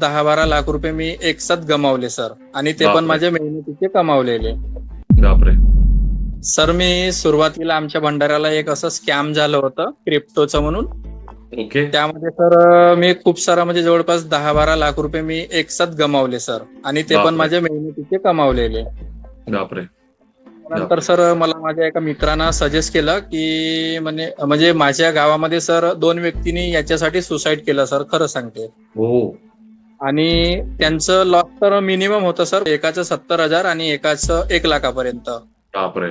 दहा बारा लाख रुपये मी एकसाथ गमावले सर. आणि ते पण. माझ्या मेहनतीचे कमावलेले. बापरे. सर मी सुरुवातीला आमच्या भंडाऱ्याला एक असं स्कॅम झालं होतं क्रिप्टोचं म्हणून. ओके. त्यामध्ये सर मी खूप सारा म्हणजे जवळपास दहा बारा लाख रुपये मी एकसाथ गमावले सर. आणि ते पण. माझ्या मेहनतीचे कमावलेले. बापरे. नंतर सर मला माझ्या एका मित्रानं सजेस्ट केलं की म्हणे म्हणजे माझ्या गावामध्ये सर दोन व्यक्तींनी याच्यासाठी सुसाईड केलं सर. खरं सांगते. हो. आणि त्यांचं लॉस तर मिनिमम होतं सर एकाचं सत्तर हजार आणि एकाचं एक लाखापर्यंत. बापरे.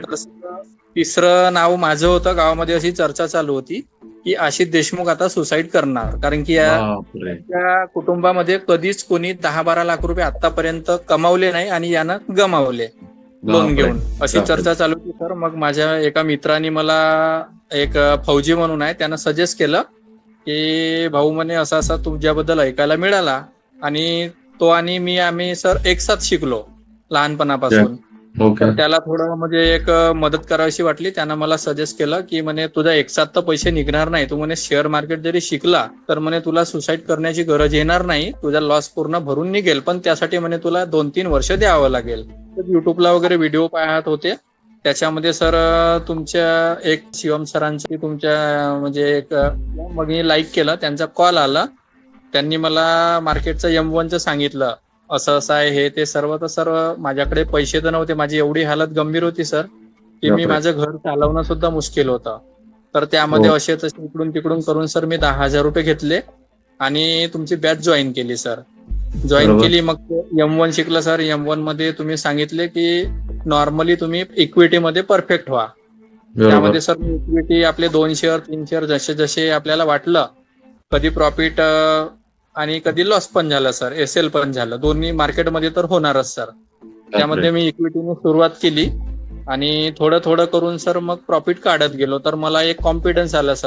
तिसरं नाव माझं होतं. गावामध्ये अशी चर्चा चालू होती की आशिष देशमुख आता सुसाईड करणार. कारण की या बापरे. त्या कुटुंबामध्ये कधीच कोणी दहा बारा लाख रुपये आतापर्यंत कमावले नाही आणि यानं गमावले. लोन बापरे. घेऊन. अशी बापरे. चर्चा चालू होती सर मग माझ्या एका मित्राने मला एक फौजी म्हणून आहे त्यानं सजेस्ट केलं की भाऊ म्हणे असं असं तुझ्याबद्दल ऐकायला मिळाला. आणि तो आणि मी आम्ही सर एक साथ शिकलो लहानपणापासून. तर त्याला थोडं म्हणजे एक मदत करावीशी वाटली. त्यानं मला सजेस्ट केलं की म्हणे तुझा एकसाथ तर पैसे निघणार नाही. तू म्हणे शेअर मार्केट जरी शिकला तर म्हणे तुला सुसाईड करण्याची गरज येणार नाही. तुझा लॉस पूर्ण भरून निघेल. पण त्यासाठी म्हणे तुला दोन तीन वर्ष द्यावं लागेल. युट्यूबला वगैरे व्हिडिओ पाहत होते. त्याच्यामध्ये सर तुमच्या एक शिवम सरांची तुमच्या म्हणजे एक मग लाईक केलं. त्यांचा कॉल आला. त्यांनी मला मार्केटचं एम वनचं सांगितलं. असं असं आहे हे ते सर्व तर सर्व माझ्याकडे पैसे तर नव्हते. माझी एवढी हालत गंभीर होती सर की मी. माझं घर चालवणं सुद्धा मुश्किल होतं. तर त्यामध्ये हो. असे तसे इकडून तिकडून करून सर मी दहा हजार रुपये घेतले आणि तुमची बॅच जॉईन केली सर. जॉईन. केली मग एम वन शिकलं सर. एम वनमध्ये तुम्ही सांगितले की नॉर्मली तुम्ही इक्विटी मध्ये परफेक्ट व्हा. त्यामध्ये सर इक्विटी आपले दोन शेअर तीन शेअर जसे जसे आपल्याला वाटलं कधी प्रॉफिट आणि कधी लॉस पण झालं सर एस एल पण झालं. दोन्ही मार्केटमध्ये तर होणारच सर त्यामध्ये मी इक्विटीने सुरुवात केली आणि थोडं थोडं करून सर मग प्रॉफिट काढत गेलो. तर मला एक कॉन्फिडन्स आला सर